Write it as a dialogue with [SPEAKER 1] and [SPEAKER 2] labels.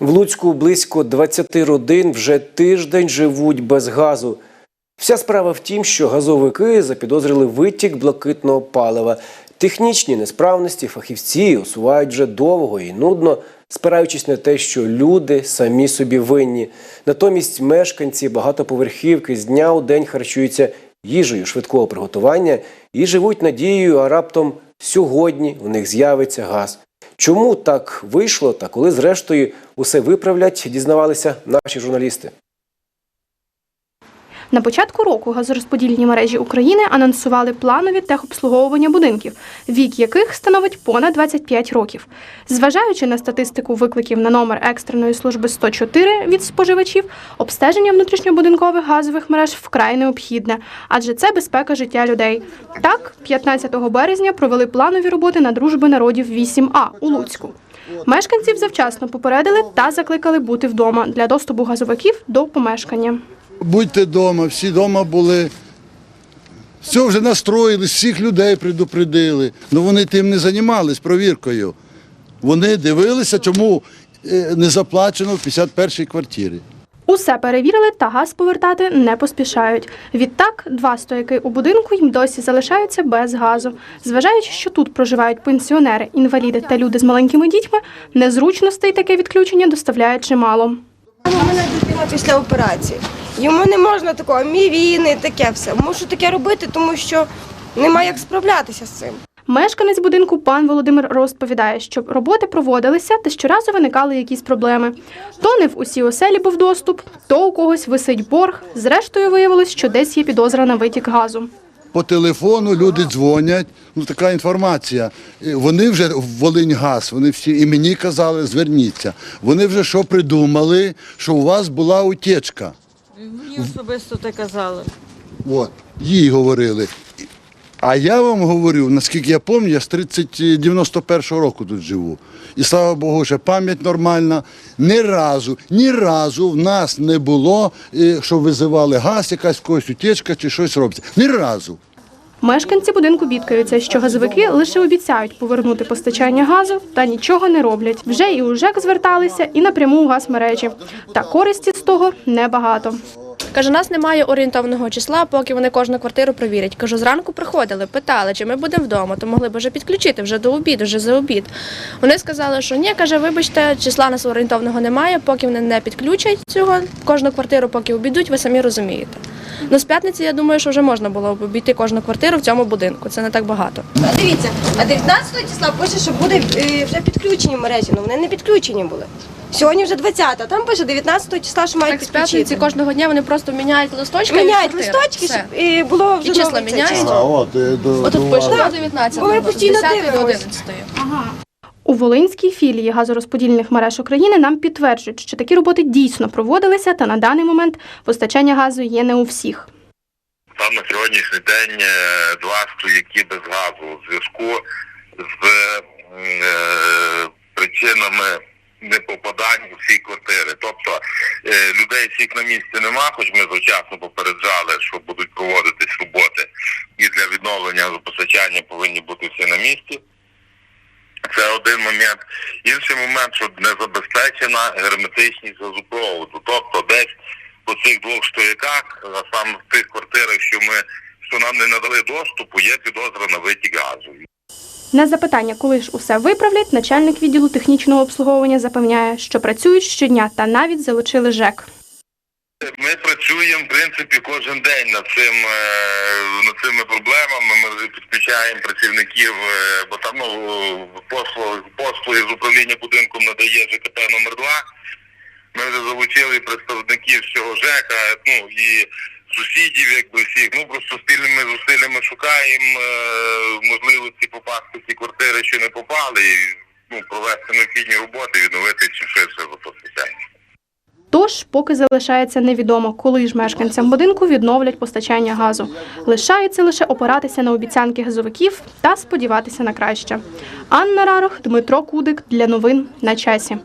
[SPEAKER 1] В Луцьку близько 20 родин вже тиждень живуть без газу. Вся справа в тім, що газовики запідозрили витік блакитного палива. Технічні несправності фахівці усувають вже довго і нудно, спираючись на те, що люди самі собі винні. Натомість мешканці багатоповерхівки з дня у день харчуються їжею швидкого приготування і живуть надією, а раптом сьогодні у них з'явиться газ. Чому так вийшло та коли зрештою усе виправлять, дізнавалися наші журналісти.
[SPEAKER 2] На початку року газорозподільні мережі України анонсували планові техобслуговування будинків, вік яких становить понад 25 років. Зважаючи на статистику викликів на номер екстреної служби 104 від споживачів, обстеження внутрішньобудинкових газових мереж вкрай необхідне, адже це безпека життя людей. Так, 15 березня провели планові роботи на дружби народів 8А у Луцьку. Мешканців завчасно попередили та закликали бути вдома для доступу газовиків до помешкання.
[SPEAKER 3] Будьте вдома, всі вдома були. Все вже настроїли, всіх людей предупредили. Ну вони тим не займались провіркою. Вони дивилися, чому е, не заплачено в 51-й квартирі.
[SPEAKER 2] Усе перевірили та газ повертати не поспішають. Відтак, два стояки у будинку їм досі залишаються без газу. Зважаючи, що тут проживають пенсіонери, інваліди та люди з маленькими дітьми, незручностей таке відключення доставляє чимало.
[SPEAKER 4] У мене дитина після операції. Йому не можна такого мівіни, таке все. Мушу таке робити, тому що немає як справлятися з цим.
[SPEAKER 2] Мешканець будинку пан Володимир розповідає, що роботи проводилися та щоразу виникали якісь проблеми. То не в усі оселі був доступ, то у когось висить борг. Зрештою виявилось, що десь є підозра на витік газу.
[SPEAKER 3] По телефону люди дзвонять, ну така інформація. Е, Вони вже в Волиньгаз, вони всі і мені казали, зверніться. Вони вже що придумали, що у вас була утечка.
[SPEAKER 5] Мені особисто те казали.
[SPEAKER 3] От, їй говорили. А я вам говорю, наскільки я пам'ятаю, я з 30, 91-го року тут живу. І слава Богу, що пам'ять нормальна. Ні разу, ні разу в нас не було, е, що визивали газ, якась когось утечка чи щось робиться. Ні разу.
[SPEAKER 2] Мешканці будинку бідкаються, що газовики лише обіцяють повернути постачання газу та нічого не роблять. Вже і у ЖЕК зверталися, і напряму у газмережі. Та користі з того небагато.
[SPEAKER 6] Каже, нас немає орієнтовного числа, поки вони кожну квартиру провірять. Кажу, зранку приходили, питали, чи ми будемо вдома, то могли б вже підключити вже до обіду, вже за обід. Вони сказали, що ні, каже, вибачте, числа нас орієнтовного немає, поки вони не підключать цього. Кожну квартиру, поки обійдуть, ви самі розумієте. Ну, з п'ятниці я думаю, що вже можна було б обійти кожну квартиру в цьому будинку. Це не так багато.
[SPEAKER 4] Дивіться, а 19 числа пише, що буде е, вже підключені мережі. Ну вони не підключені були. Сьогодні вже 20, а там пише 19 числа, що мають
[SPEAKER 6] Так, з п'ятниці кожного дня вони просто міняють листочки.
[SPEAKER 4] Міняють листочки,
[SPEAKER 6] Все.
[SPEAKER 4] щоб і було вже
[SPEAKER 6] І числа
[SPEAKER 4] нове це
[SPEAKER 6] міняють.
[SPEAKER 4] число.
[SPEAKER 3] от, е, до,
[SPEAKER 6] Отут пише до 19,
[SPEAKER 4] Бо ми постійно
[SPEAKER 6] 10 до
[SPEAKER 4] дивимось.
[SPEAKER 6] 11.
[SPEAKER 2] У Волинській філії газорозподільних мереж України нам підтверджують, що такі роботи дійсно проводилися, та на даний момент постачання газу є не у всіх.
[SPEAKER 7] Там на сьогоднішній день е, два стояки без газу у зв'язку з е, причинами непопадань у всі квартири. Тобто е, людей всіх на місці нема, хоч ми завчасно попереджали, що будуть проводитись роботи і для відновлення газопостачання повинні бути всі на місці. Це один момент. Інший момент, що не забезпечена герметичність газопроводу. Тобто десь по цих двох стояках, а саме в тих квартирах, що ми що нам не надали доступу, є підозра на витік газу.
[SPEAKER 2] На запитання, коли ж усе виправлять, начальник відділу технічного обслуговування запевняє, що працюють щодня та навіть залучили ЖЕК.
[SPEAKER 7] Ми працюємо в принципі кожен день над цим е, над цими проблемами. Ми підключаємо працівників, е, бо там ну, послуги, послуги з управління будинком надає ЖКП номер 2 Ми вже залучили представників з цього ЖЕКа, ну і сусідів, якби всіх. Ну просто спільними зусиллями шукаємо е, можливості попасти в ці квартири, що не попали, і ну провести необхідні роботи, відновити чим швидше водопостачання.
[SPEAKER 2] Тож, поки залишається невідомо, коли ж мешканцям будинку відновлять постачання газу. Лишається лише опиратися на обіцянки газовиків та сподіватися на краще. Анна Рарох, Дмитро Кудик для новин на часі.